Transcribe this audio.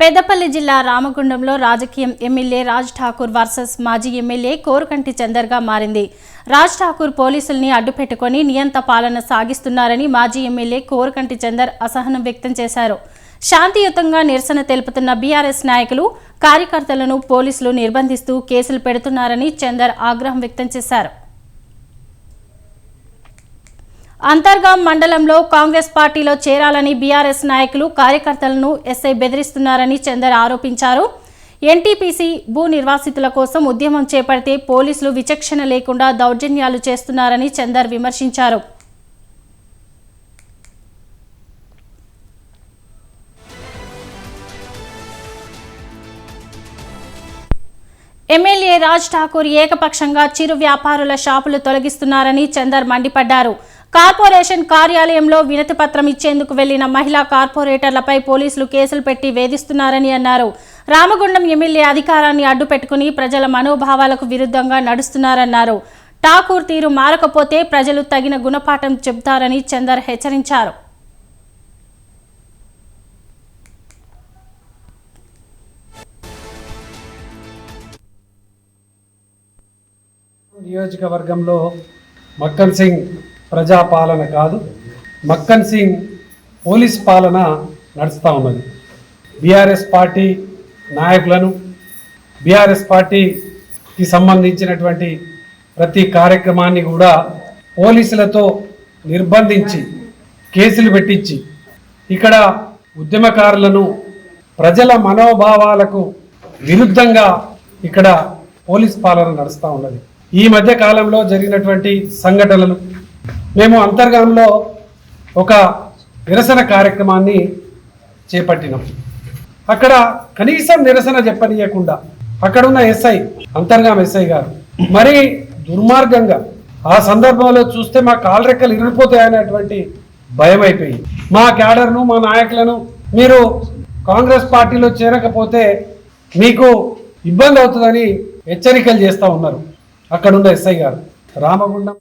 పెద్దపల్లి జిల్లా రామగుండంలో రాజకీయం ఎమ్మెల్యే రాజ్ ఠాకూర్ వర్సెస్ మాజీ ఎమ్మెల్యే కోరుకంటి చందర్గా మారింది. రాజ్ ఠాకూర్ పోలీసుల్ని అడ్డుపెట్టుకొని నియంత పాలన సాగిస్తున్నారని మాజీ ఎమ్మెల్యే కోరుకంటి చందర్ అసహనం వ్యక్తం చేశారు. శాంతియుతంగా నిరసన తెలుపుతున్న బీఆర్ఎస్ నాయకులు కార్యకర్తలను పోలీసులు నిర్బంధిస్తూ కేసులు పెడుతున్నారని చందర్ ఆగ్రహం వ్యక్తం చేశారు. అంతర్గాం మండలంలో కాంగ్రెస్ పార్టీలో చేరాలని బీఆర్ఎస్ నాయకులు కార్యకర్తలను ఎస్ఐ బెదిరిస్తున్నారని చందర్ ఆరోపించారు. ఎన్టీపీసీ భూ నిర్వాసితుల కోసం ఉద్యమం చేపడితే పోలీసులు విచక్షణ లేకుండా దౌర్జన్యాలు చేస్తున్నారని చందర్ విమర్శించారు. ఎమ్మెల్యే రాజ్ ఠాకూర్ ఏకపక్షంగా చిరు వ్యాపారుల షాపులు తొలగిస్తున్నారని చందర్ మండిపడ్డారు. కార్పొరేషన్ కార్యాలయంలో వినతి పత్రం ఇచ్చేందుకు వెళ్ళిన మహిళా కార్పొరేటర్లపై పోలీసులు కేసులు పెట్టి వేధిస్తున్నారని అన్నారు. రామగుండం ఎమ్మెల్యే అధికారాన్ని అడ్డుపెట్టుకుని ప్రజల మనోభావాలకు విరుద్ధంగా నడుస్తున్నారన్నారు. ఠాకూర్ తీరు మారకపోతే ప్రజలు తగిన గుణపాఠం చెబుతారని చందర్ హెచ్చరించారు. నియోజకవర్గంలో మక్కన్ సింగ్ ప్రజాపాలన కాదు మక్కన్ సింగ్ పోలీస్ పాలన నడుస్తూ ఉన్నది. బీఆర్ఎస్ పార్టీ నాయకులను బీఆర్ఎస్ పార్టీకి సంబంధించినటువంటి ప్రతి కార్యక్రమాన్ని కూడా పోలీసులతో నిర్బంధించి కేసులు పెట్టించి ఇక్కడ ఉద్యమకారులను ప్రజల మనోభావాలకు విరుద్ధంగా ఇక్కడ పోలీస్ పాలన నడుస్తూ ఉన్నది. ఈ మధ్య కాలంలో జరిగినటువంటి సంఘటనలు. మేము అంతర్గంలో ఒక నిరసన కార్యక్రమాన్ని చేపట్టినాం. అక్కడ కనీసం నిరసన చెప్పనీయకుండా అక్కడ ఉన్న ఎస్ఐ అంతర్గాం ఎస్ఐ గారు మరి దుర్మార్గంగా ఆ సందర్భంలో చూస్తే మా కాలరెక్కలు ఇరిగిపోతాయనేటువంటి భయం అయిపోయింది మా క్యాడర్ను మా నాయకులను మీరు కాంగ్రెస్ పార్టీలో చేరకపోతే మీకు ఇబ్బంది అవుతుందని హెచ్చరికలు చేస్తూ ఉన్నారు. అక్కడున్న ఎస్ఐ గారు. రామగుండం